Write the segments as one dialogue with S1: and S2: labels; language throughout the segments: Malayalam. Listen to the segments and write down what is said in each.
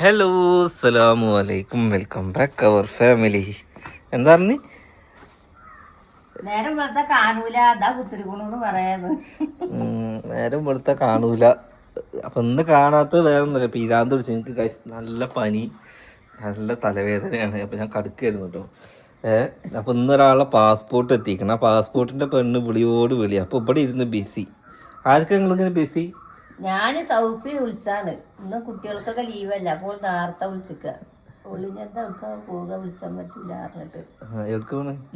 S1: ഹലോ അസ്സലാമു അലൈക്കും വെൽക്കം ബാക്ക് അവർ ഫാമിലി എന്താ പറഞ്ഞു
S2: നേരം വെറുതെ കാണൂല. അതാ കുത്തിരിക്കണെന്ന് പറയാന്ന്.
S1: നേരം വെളുത്ത കാണൂല. അപ്പൊ ഇന്ന് കാണാത്തത് വേറെ ഒന്നുമില്ല പീരാന്ത് പിടിച്ച് എനിക്ക് നല്ല പനി നല്ല തലവേദനയാണ്. അപ്പൊ ഞാൻ കടുക്കായിരുന്നു കേട്ടോ ഏഹ് അപ്പൊ ഇന്ന് ഒരാളെ പാസ്പോർട്ട് എത്തിക്കണം. ആ പാസ്പോർട്ടിന്റെ പെണ്ണ് വിളിയോട് വിളി. അപ്പൊ ഇവിടെ ഇരുന്ന് ബിസി ആർക്കാ നിങ്ങളിങ്ങനെ ബിസി
S2: ഞാൻ സൗഫി വിളിച്ചാണ്. ഇന്ന് കുട്ടികൾക്കൊക്കെ ലീവല്ല അപ്പോൾ നേരത്തെ വിളിച്ചിക്ക. ഇങ്ങനെ അവൾക്ക് പോവുക വിളിച്ചാൻ പറ്റില്ല പറഞ്ഞിട്ട്.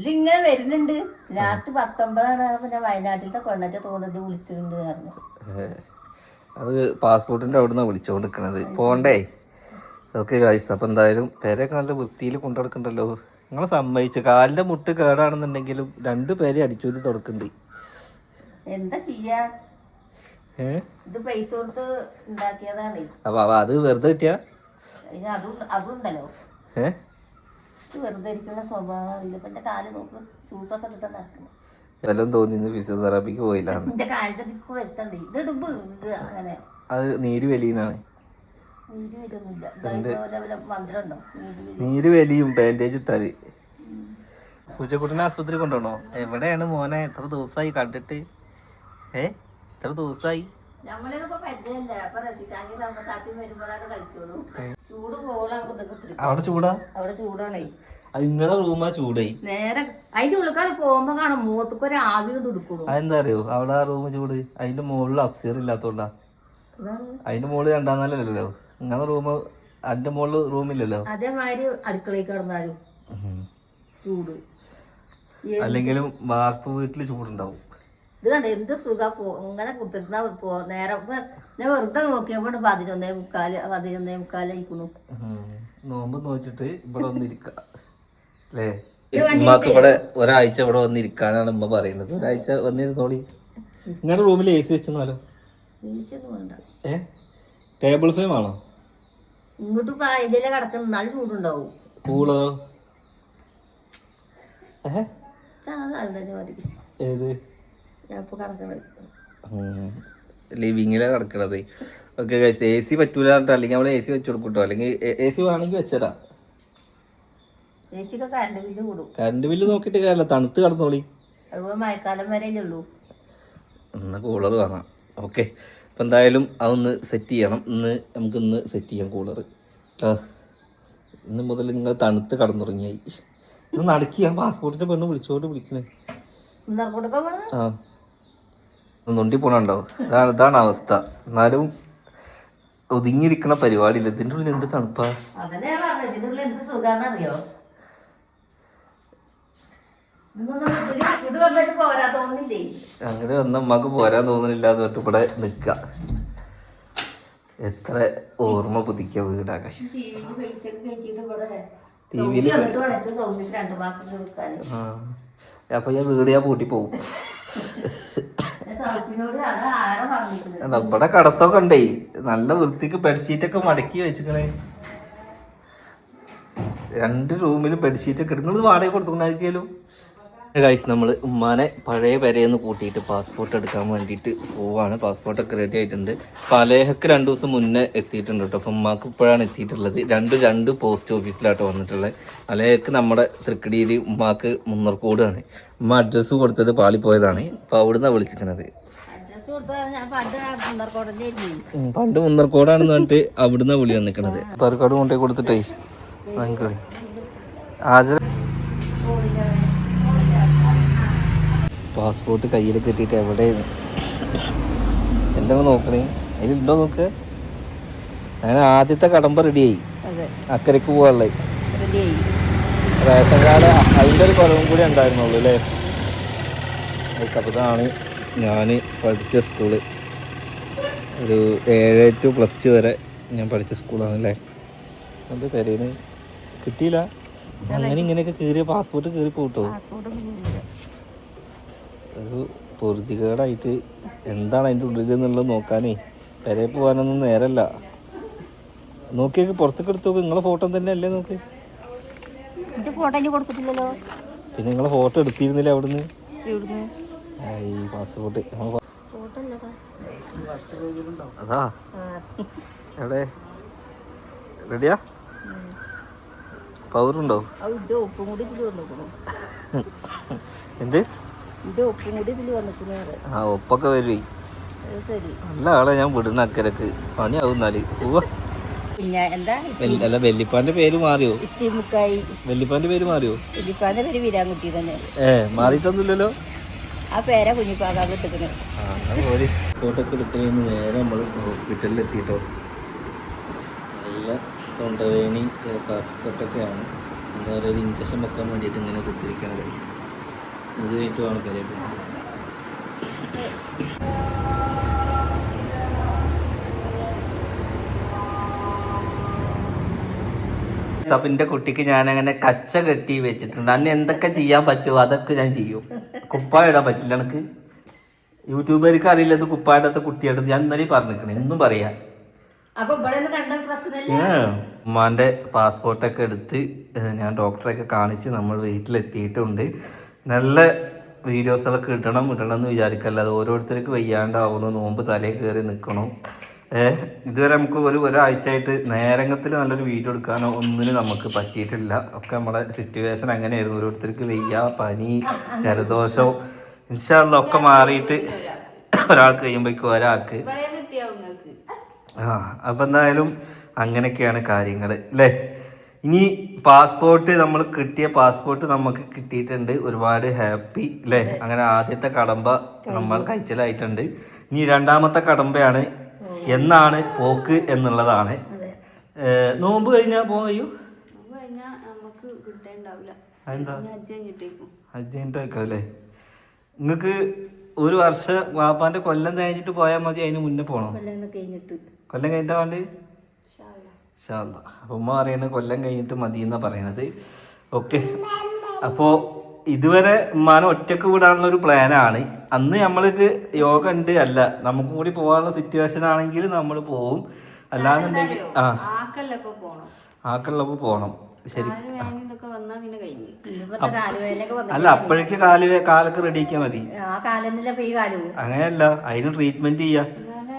S2: ഇതിങ്ങനെ വരുന്നുണ്ട്. ലാസ്റ്റ് പത്തൊമ്പതാണ് പിന്നെ ഞാൻ വയനാട്ടിലത്തെ കൊണ്ടത്തെ തോന്നിട്ട് വിളിച്ചിട്ടുണ്ട് പറഞ്ഞു.
S1: അത് പാസ്പോർട്ടിന്റെ അവിടുന്ന് വിളിച്ചോണ്ടിരിക്കണത്. പോണ്ടേ? ഓക്കെ ഗായ്സ് അപ്പൊ എന്തായാലും പേരൊക്കെ നല്ല വൃത്തിയിൽ കൊണ്ടുനടക്കണ്ടല്ലോ നിങ്ങളെ സമ്മതിച്ചു. കാലിന്റെ മുട്ട് കേടാണെന്നുണ്ടെങ്കിലും രണ്ടു പേരെ അടിച്ചൂരി തുടക്കണ്ട്.
S2: എന്താ ചെയ്യാ? ഇത് പൈസ കൊടുത്ത് ഉണ്ടാക്കിയതാണ്.
S1: അപ്പൊ അത് വെറുതെ കിട്ടിയ?
S2: അതും അതുണ്ടല്ലോ
S1: ഏഹ്
S2: ഇത് വെറുതെ ഇരിക്കുന്ന സ്വഭാവം അറിയില്ല. ഇപ്പൊ എന്റെ കാൽ നോക്ക് ഷൂസൊക്കെ ഇട്ടിട്ട് നടക്കണം
S1: വല്ലതും തോന്നി ഫിസിയോതെറാപ്പിക്ക് പോയില്ല
S2: എന്റെ കാലിന്റെ ദിക്ക് വരുത്തണ്ട്? ഇത് ഇടുമ്പോ ഇത് അങ്ങനെ.
S1: അത് നീര്
S2: വരും
S1: നീര് വലിയും ബാൻഡേജ് ഇട്ടാൽ. പൂച്ചക്കുട്ടിനെ ആസ്പത്രി കൊണ്ടുപോകണോ? എവിടെയാണ് മോനെ? എത്ര ദിവസമായി കണ്ടിട്ട്? ഏ? എത്ര ദിവസമായി അവിടെ ചൂടാ?
S2: അവിടെ ചൂടാണേ.
S1: നിങ്ങളെ റൂമാ ചൂടായി
S2: നേരെ അതിന്റെ ഉള്ളിക്കാണ് പോകുമ്പോ കാണാം. മൂത്തക്ക് ഒരു ആവി കൊണ്ട് എടുക്കണു
S1: അതെന്താ അറിയോ അവിടെ ആ റൂം ചൂട്. അതിന്റെ മുകളിൽ അപ്സീർ ഇല്ലാത്തോണ്ടാ. അതിന്റെ മുകളിൽ രണ്ടാം നിലല്ലോ നിങ്ങളുടെ റൂം അതിന്റെ മുകളിൽ റൂമില്ലല്ലോ
S2: അതേമാതിരി അടുക്കളയിൽ കിടന്നാലും ചൂട്.
S1: അല്ലെങ്കിലും വാർപ്പ് വീട്ടിൽ ചൂടുണ്ടാവും.
S2: ഇത് കണ്ട എന്ത് സുഖ പോ ഇങ്ങനെ കുത്തിരുന്ന പോ നേരെ ഞാൻ വെറുതെ നോക്കിയപ്പോൾ പതിനൊന്നേ മുക്കാൽ പതിനൊന്നേ മുക്കാലായിക്കണു.
S1: നോമ്പ് നോക്കിട്ട് ഇവിടെ വന്നിരിക്ക. അല്ലേ? ഉമ്മക്ക് ഇവിടെ ഒരാഴ്ച ഇവിടെ വന്നിരിക്കാനാണ് ഉമ്മ പറയുന്നത്. ഒരാഴ്ച വന്നിരുന്നോളി. നിങ്ങളുടെ റൂമിൽ എ സി വെച്ചെന്നാലോ? ഏ? ടേബിൾ ഫാം ആണോ?
S2: ഇങ്ങോട്ട് ഇതിലെ കിടക്കണം നല്ല ചൂടുണ്ടാവും
S1: കൂളറോ ഏത്?
S2: ഇപ്പൊ കിടക്കണത്
S1: ലിവിങ്ങിലാണ് കിടക്കണത്. ഓക്കെ ഗൈസ് എ സി പറ്റൂല അല്ലെങ്കിൽ നമ്മൾ എ സി വെച്ച് കൊടുക്കട്ടോ. അല്ലെങ്കിൽ എ സി വേണമെങ്കിൽ വെച്ചതാ
S2: കറണ്ട് ബില്ല്
S1: നോക്കിട്ട് കാര്യമില്ല. തണുത്ത് കിടന്നോളി.
S2: എന്നാ മഴക്കാലം വരെ ഉള്ളൂ.
S1: ഇന്ന് കൂളർ വാങ്ങാം ഓക്കെ അപ്പം എന്തായാലും അതൊന്ന് സെറ്റ് ചെയ്യണം. ഇന്ന് നമുക്ക് ഇന്ന് സെറ്റ് ചെയ്യാം കൂളർ കേട്ടോ ഇന്ന് മുതൽ നിങ്ങൾ തണുത്ത് കടന്നുറങ്ങിയായി. ഇന്ന് നടക്കി. ഞാൻ പാസ്പോർട്ടിന്റെ പെണ്ണ് വിളിച്ചോണ്ട് വിളിക്കണേ. ആ. നൊണ്ടി പോണുണ്ടാവും ഇതാണ് ഇതാണ് അവസ്ഥ. എന്നാലും ഒതുങ്ങിയിരിക്കണ പരിപാടിയില്ല.
S2: ഇതിന്റെ ഉള്ളിൽ എന്ത് തണുപ്പാ?
S1: അങ്ങനെ വന്ന അമ്മയ്ക്ക് പോരാൻ തോന്നുന്നില്ല എന്ന് തൊട്ട് ഇവിടെ നിൽക്ക. എത്ര ഓർമ്മ പുതുക്കിയ വീടാകാശ്
S2: ടി വിയിൽ
S1: അപ്പൊ ഞാൻ വീട് ഞാൻ പൂട്ടി പോകും
S2: പറഞ്ഞിരിക്കുന്നത്?
S1: ഇവിടെ കടത്തൊക്കെ ഉണ്ടേ. നല്ല വൃത്തിക്ക് ബെഡ്ഷീറ്റ് ഒക്കെ മടക്കി വെച്ചിക്കണേ. രണ്ട് റൂമിൽ ബെഡ്ഷീറ്റ് ഒക്കെ നിങ്ങൾ വാടക കൊടുത്തുകൊണ്ടായിരിക്കുമല്ലോ ഗൈസ് നമ്മൾ ഉമ്മാനെ പഴയ പെരയെന്ന് കൂട്ടിയിട്ട് പാസ്പോർട്ട് എടുക്കാൻ വേണ്ടിയിട്ട് പോവാണ്. പാസ്പോർട്ടൊക്കെ റെഡി ആയിട്ടുണ്ട്. പലേഹക്ക് രണ്ട് ദിവസം മുന്നേ എത്തിയിട്ടുണ്ട് കേട്ടോ. അപ്പം ഉമ്മാക്ക് ഇപ്പോഴാണ് എത്തിയിട്ടുള്ളത്. രണ്ട് രണ്ട് പോസ്റ്റ് ഓഫീസിലാട്ടോ വന്നിട്ടുള്ളത്. പലേഹക്ക് നമ്മുടെ തൃക്കടിയിൽ ഉമ്മാക്ക് മുന്നർക്കോടാണ് ഉമ്മ അഡ്രസ്സ് കൊടുത്തത് പാളിപ്പോയതാണ് അപ്പോൾ അവിടുന്ന് വിളിച്ചിരിക്കണത്.
S2: ഞാൻ പണ്ട്
S1: മുന്നർക്കോടാണെന്ന് പറഞ്ഞിട്ട് അവിടുന്ന് വിളി വന്നിക്കണത്. തറക്കാട് കൊണ്ടേ കൊടുത്തിട്ടേ. ഹാജര പാസ്പോർട്ട് കയ്യിൽ കിട്ടിയിട്ട് എവിടെ എന്താ നോക്കണേ? അതിലുണ്ടോ നോക്ക്? അങ്ങനെ ആദ്യത്തെ കടമ്പ റെഡിയായി
S2: അതെ.
S1: അക്കരക്ക് പോകാനുള്ളത് റേഷൻ കാർഡ് അതിന്റെ ഒരു കുറവും കൂടി ഉണ്ടായിരുന്നുള്ളൂ അല്ലേ? അതാണ് ഞാൻ പഠിച്ച സ്കൂൾ. ഒരു ഏഴ് ടു പ്ലസ് ടു വരെ ഞാൻ പഠിച്ച സ്കൂളാണ് അല്ലേ? അത് തരേന് കിട്ടിയില്ല? അങ്ങനെ ഇങ്ങനെയൊക്കെ കീറിയ പാസ്പോർട്ട് കീറി പോട്ടോ ഒരു പൊറുതികേടായിട്ട് എന്താണ് അതിന്റെ ഉള്ളിൽ എന്നുള്ളത് നോക്കാനേ. വരെ പോകാനൊന്നും നേരല്ല. നോക്കിയൊക്കെ പുറത്തേക്ക് എടുത്തു നോക്ക്. നിങ്ങളെ ഫോട്ടോ തന്നെ അല്ലേ നോക്ക്
S2: ഫോട്ടോ കൊടുത്തിട്ടില്ലല്ലോ.
S1: പിന്നെ നിങ്ങളെ ഫോട്ടോ എടുത്തിരുന്നില്ല അവിടുന്ന്? ഈ പാസ്പോർട്ട് അതാ. എവിടെ? റെഡിയാ?
S2: വന്നിക്കണു.
S1: എന്ത്?
S2: ഇതിന്റെ ഒപ്പും കൂടി ഇതിൽ വന്നിക്കണു
S1: ആ ഒപ്പൊക്കെ വരുവേ നല്ല ആളെ ഞാൻ വിടുന്ന അക്കരക്ക്. പണിയാവും
S2: എന്നാൽ. എന്താ?
S1: വെൽ- അല്ല വെല്ലിപ്പാന്റെ പേര് മാറിയോ? വെല്ലിപ്പാന്റെ പേര് മാറിയോ?
S2: ഇലിപ്പാന്റെ പേര് വീരാൻകുട്ടി തന്നെ
S1: ഏ മാറിയിട്ടൊന്നുമില്ലല്ലോ?
S2: ആ പേരാ കുഞ്ഞിപ്പാകാൻ കിട്ടുന്നത്
S1: നേരെ നമ്മൾ ഹോസ്പിറ്റലിൽ എത്തിയിട്ടോ നല്ല തൊണ്ടവേണി കഫക്കെട്ടൊക്കെയാണ് എന്താ പറയുക ഒരു ഇഞ്ചക്ഷൻ വെക്കാൻ വേണ്ടിയിട്ട് ഇങ്ങനെ കുത്തിരിക്കണം ഗൈസ് ഇത് കഴിഞ്ഞിട്ട് വേണം അപ്പൊ എന്റെ കുട്ടിക്ക് ഞാൻ അങ്ങനെ കച്ച കെട്ടി വെച്ചിട്ടുണ്ട്. അന്ന് എന്തൊക്കെ ചെയ്യാൻ പറ്റുമോ അതൊക്കെ ഞാൻ ചെയ്യും. കുപ്പായ ഇടാൻ പറ്റില്ല എനിക്ക്. യൂട്യൂബർക്ക് അറിയില്ല ഇത് കുപ്പായിടത്തെ കുട്ടിയായിട്ട് ഞാൻ ഇന്നലെ പറഞ്ഞിരിക്കണം. എന്നും പറയാ. ഉമ്മാന്റെ പാസ്പോർട്ടൊക്കെ എടുത്ത് ഞാൻ ഡോക്ടറെയൊക്കെ കാണിച്ച് നമ്മൾ വീട്ടിലെത്തിയിട്ടുണ്ട്. നല്ല വീഡിയോസുകളൊക്കെ ഇടണം ഇടണം എന്ന് വിചാരിക്കല്ല. അത് ഓരോരുത്തർക്ക് വയ്യാണ്ടാവുന്നു. നോമ്പ് തലയിൽ കയറി നിൽക്കണം. ഏഹ് ഇതുവരെ നമുക്ക് ഒരു ഒരാഴ്ചയായിട്ട് നേരങ്ങത്തിൽ നല്ലൊരു വീഡിയോ എടുക്കാനോ ഒന്നിനും നമുക്ക് പറ്റിയിട്ടില്ല. ഒക്കെ നമ്മുടെ സിറ്റുവേഷൻ അങ്ങനെയായിരുന്നു. ഓരോരുത്തർക്ക് വയ്യ പനി ജലദോഷം. ഇൻഷാല്ല ഒക്കെ മാറിയിട്ട് ഒരാൾക്ക് കഴിയുമ്പോഴേക്കും ഒരാൾക്ക്. ആ അപ്പം എന്തായാലും അങ്ങനെയൊക്കെയാണ് കാര്യങ്ങൾ അല്ലേ ഇനി പാസ്പോർട്ട് നമ്മൾ കിട്ടിയ പാസ്പോർട്ട് നമുക്ക് കിട്ടിയിട്ടുണ്ട്. ഒരുപാട് ഹാപ്പി അല്ലേ അങ്ങനെ ആദ്യത്തെ കടമ്പ നമ്മൾ കഴിച്ചലായിട്ടുണ്ട് ഇനി രണ്ടാമത്തെ കടമ്പയാണ് എന്നാണ് പോക്ക് എന്നുള്ളതാണ്. നോമ്പ്
S2: കഴിഞ്ഞാ നിങ്ങക്ക് കിട്ടേണ്ടാവില്ല
S1: അതെന്താ? അല്ലേ നിങ്ങൾക്ക് ഒരു വർഷം വാപ്പാന്റെ കൊല്ലം കഴിഞ്ഞിട്ട് പോയാൽ മതി അതിന് മുന്നേ പോണോ?
S2: കൊല്ലം കഴിഞ്ഞിട്ട്.
S1: കൊല്ലം കഴിഞ്ഞിട്ടാ വേണ്ടി അപ്പൊ ഉമ്മ പറയുന്നത് കൊല്ലം കഴിഞ്ഞിട്ട് മതി എന്നാ പറയണത്. ഓക്കെ. അപ്പോൾ ഇതുവരെ ഉമ്മാനെ ഒറ്റയ്ക്ക് വിടാനുള്ള ഒരു പ്ലാനാണ്. അന്ന് നമ്മൾക്ക് യോഗ ഉണ്ട്. അല്ല നമുക്കും കൂടി പോകാനുള്ള സിറ്റുവേഷൻ ആണെങ്കിൽ നമ്മൾ പോവും. അല്ലാന്നുണ്ടെങ്കിൽ ആ.
S3: ആക്കല്ലപ്പോ പോണം.
S1: ശരി. അല്ല അപ്പോഴേക്ക് കാൽ കാലൊക്കെ റെഡിയാക്കിയാൽ മതി. അങ്ങനെയല്ല അതിന് ട്രീറ്റ്മെന്റ് ചെയ്യാ.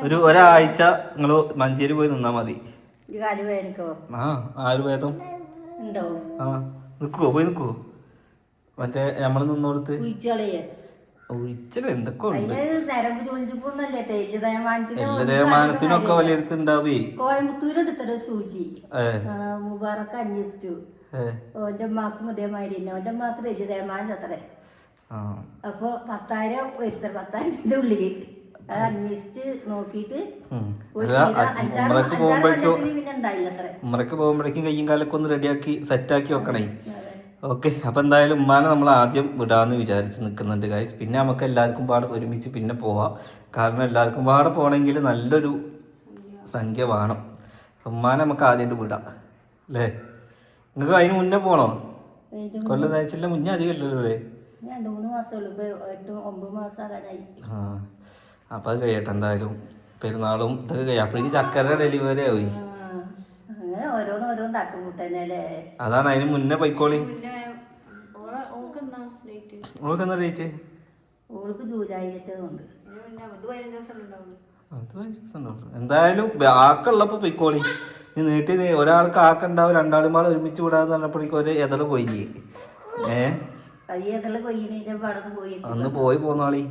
S1: ഒരു ഒരാഴ്ച നിങ്ങൾ മഞ്ചേരി പോയി നിന്നാ മതി. ആ ആയുർവേദം ആ നിക്കുവോ? പോയി നിക്കുവോ? മറ്റേ നമ്മൾ നിന്നോടത്ത്? ഒഴിച്ചല്ലോ എന്തൊക്കെ ഉണ്ട്.
S2: അതിന് നരമ്പ് ചുളിഞ്ചിപ്പൊന്നല്ലേ തെല്ല് തേമാനത്തിന്
S1: എല്ലാ തേമാനത്തിനൊക്കെ വലിയെടുത്തുണ്ടാവേ
S2: കോയമ്പത്തൂർ എടുത്തൊരു സൂചി.
S1: ഏ.
S2: ആ, മുബാറക്ക് അന്വേഷിച്ചു.
S1: ഏ.
S2: ഓന്റെ അമ്മാക്കും ഇതേമാതിരി തന്നെ. ഓന്റെ അമ്മാക്ക് തെല്ല് അത്രേ.
S1: ആ.
S2: അപ്പൊ പത്തായിരം വരുത്തർ പത്തായിരത്തിന്റെ ഉള്ളിൽ. അത് അന്വേഷിച്ച് നോക്കിയിട്ട്
S1: പോകുമ്പോഴേക്കും ഉമ്മറക്ക് പോകുമ്പോഴേക്കും കയ്യും കാലൊക്കെ ഒന്ന് റെഡിയാക്കി സെറ്റാക്കി വെക്കണേ. ഓക്കെ അപ്പൊ എന്തായാലും ഉമ്മാനെ നമ്മൾ ആദ്യം വിടാന്ന് വിചാരിച്ച് നിൽക്കുന്നുണ്ട് ഗൈസ് പിന്നെ നമുക്ക് എല്ലാവർക്കും പാടെ ഒരുമിച്ച് പിന്നെ പോവാം. കാരണം എല്ലാവർക്കും പാടെ പോകണമെങ്കിൽ നല്ലൊരു സംഖ്യ വേണം. ഉമ്മാനെ നമുക്ക് ആദ്യം വിടാം അല്ലേ? നിങ്ങൾക്ക് അതിന് മുന്നേ പോണോ? കൊല്ലം നയിച്ചില്ല മുന്നേ
S2: അധികം ഇല്ലല്ലോ അല്ലേ?
S1: ആ. അപ്പൊ അത് കഴിയട്ടെ എന്തായാലും. പെരുന്നാളും ഇതൊക്കെ കഴിയും. അപ്പോഴേക്ക് ചക്കര ഡെലിവറി
S2: ആവും
S1: അതാണ് അതിന് മുന്നേ
S3: പൈക്കോളി ഡേറ്റ്
S2: ഓൾക്ക് ജൂലൈയിലത്തേതുണ്ട്.
S1: എന്തായാലും ആക്കുള്ളപ്പോ പൊയ്ക്കോളി. നീ നീട്ടി നീ ഒരാൾക്ക് ആക്കുണ്ടാവും രണ്ടാളും പാടെ ഒരുമിച്ച് കൂടാതെ പറഞ്ഞപ്പോഴേക്കും ഒരു എതൾ പോയി. ഏ? അന്ന് പോയി പോന്നാളി.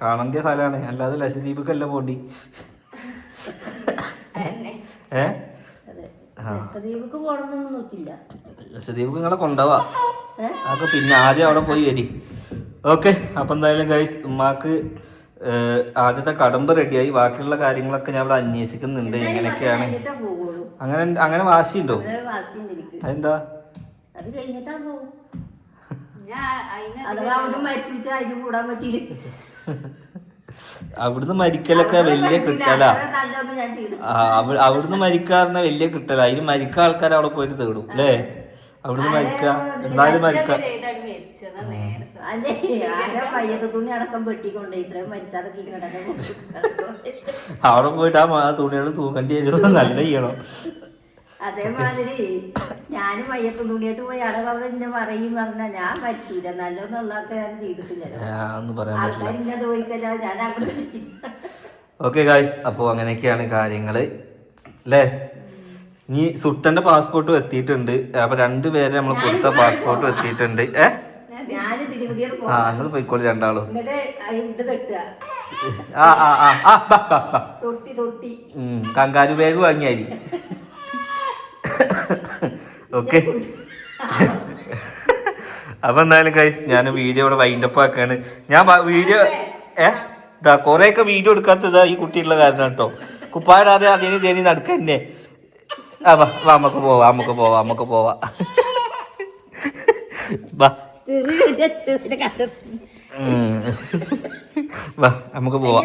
S1: കാണേണ്ട സ്ഥലമാണ്. അല്ലാതെ ലക്ഷദ്വീപിക്കല്ല പോണ്ടി. ഏ?
S2: അതെ. ലക്ഷദ്വീപിക്ക് പോകണമെന്നൊന്നും വെച്ചില്ല
S1: ലക്ഷദ്വീപ് നിങ്ങളെ കൊണ്ടുപോവാ? അതൊക്കെ പിന്നെ ആദ്യം അവിടെ പോയി വരി. ഓക്കെ അപ്പൊ എന്തായാലും ഗൈസ് ഉമ്മാക്ക് ആദ്യത്തെ കടമ്പ് റെഡിയായി ബാക്കിയുള്ള കാര്യങ്ങളൊക്കെ ഞാൻ ഇവിടെ അന്വേഷിക്കുന്നുണ്ട്. എങ്ങനെയൊക്കെയാണ്? അങ്ങനെ അങ്ങനെ വാശിയുണ്ടോ? അതെന്താ?
S2: അത് കഴിഞ്ഞിട്ടാണ് പോകും അഥവാ അവിടെ മരിച്ചു വെച്ചാൽ അതിന് കൂടാൻ പറ്റിയില്ല.
S1: അവിടുന്ന് മരിക്കലൊക്കെ വലിയ കിട്ടലാ. അവിടുന്ന് മരിക്കാറിന് വലിയ കിട്ടല. അതിന് മരിക്ക ആൾക്കാർ അവിടെ പോയിട്ട് തേടും അല്ലേ അവിടുന്ന് മരിക്ക. എന്തായാലും മരിക്ക. അവിടെ പോയിട്ട് ആ തുണികൾ തൂങ്ങേണ്ടി വരും. നല്ല ചെയ്യണം
S2: അതേമാതിരി ഞാനും മയ്യത്ത് തുണിയായിട്ട് പോയി അവിടെ എന്നെ പറയും പറഞ്ഞാ ഞാൻ പറ്റൂല. നല്ലൊന്നുള്ളൊക്കെ ഞാൻ ചെയ്തിട്ടില്ല പോയിക്കല്ലോ ഞാൻ അങ്ങോട്ട്.
S1: ഓക്കെ ഗായ്സ് അപ്പോൾ അങ്ങനെയൊക്കെയാണ് കാര്യങ്ങൾ അല്ലേ ഇനി സുട്ടന്റെ പാസ്പോർട്ടും എത്തിയിട്ടുണ്ട്. അപ്പൊ രണ്ടുപേരെ നമ്മൾ കൊടുത്ത പാസ്പോർട്ടും എത്തിയിട്ടുണ്ട്. ഏ? ആ നിങ്ങൾ പോയിക്കോളി രണ്ടാളും. ആ ആ ആ കങ്കാരു ബാഗ് വാങ്ങിയായി. ഓക്കെ അപ്പൊ എന്തായാലും കൈസ് ഞാൻ വീഡിയോ ഇവിടെ വൈൻഡപ്പ് ആക്കാണ്. ഞാൻ വീഡിയോ ഏ? ഇതാ കൊറേയൊക്കെ വീഡിയോ എടുക്കാത്തതാ ഈ കുട്ടിയുള്ള കാരണം കേട്ടോ കുപ്പാടാതെ അതിന് തേനി നടക്ക തന്നെ ആ വാ നമുക്ക് പോവാ നമുക്ക് പോവാ നമുക്ക് പോവാ. വാ. വാ നമുക്ക് പോവാ.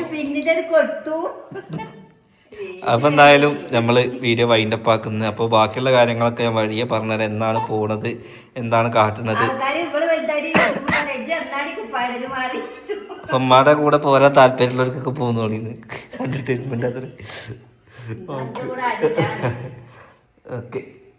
S2: പിന്നിട്ട് ഒരു കൊട്ടു
S1: അപ്പൊ എന്തായാലും നമ്മൾ വീഡിയോ വൈൻഡപ്പ് ആക്കുന്നത്. അപ്പോൾ ബാക്കിയുള്ള കാര്യങ്ങളൊക്കെ ഞാൻ വഴിയെ പറഞ്ഞുതരാം. എന്നാണ് പോണത് എന്താണ് കാട്ടുന്നത്. ഉമ്മയുടെ കൂടെ പോരാ താല്പര്യമുള്ളവർക്കൊക്കെ പോകുന്നോളിന്ന് അഡ്വർടൈസ്മെന്റ് അത്ര. ഓക്കെ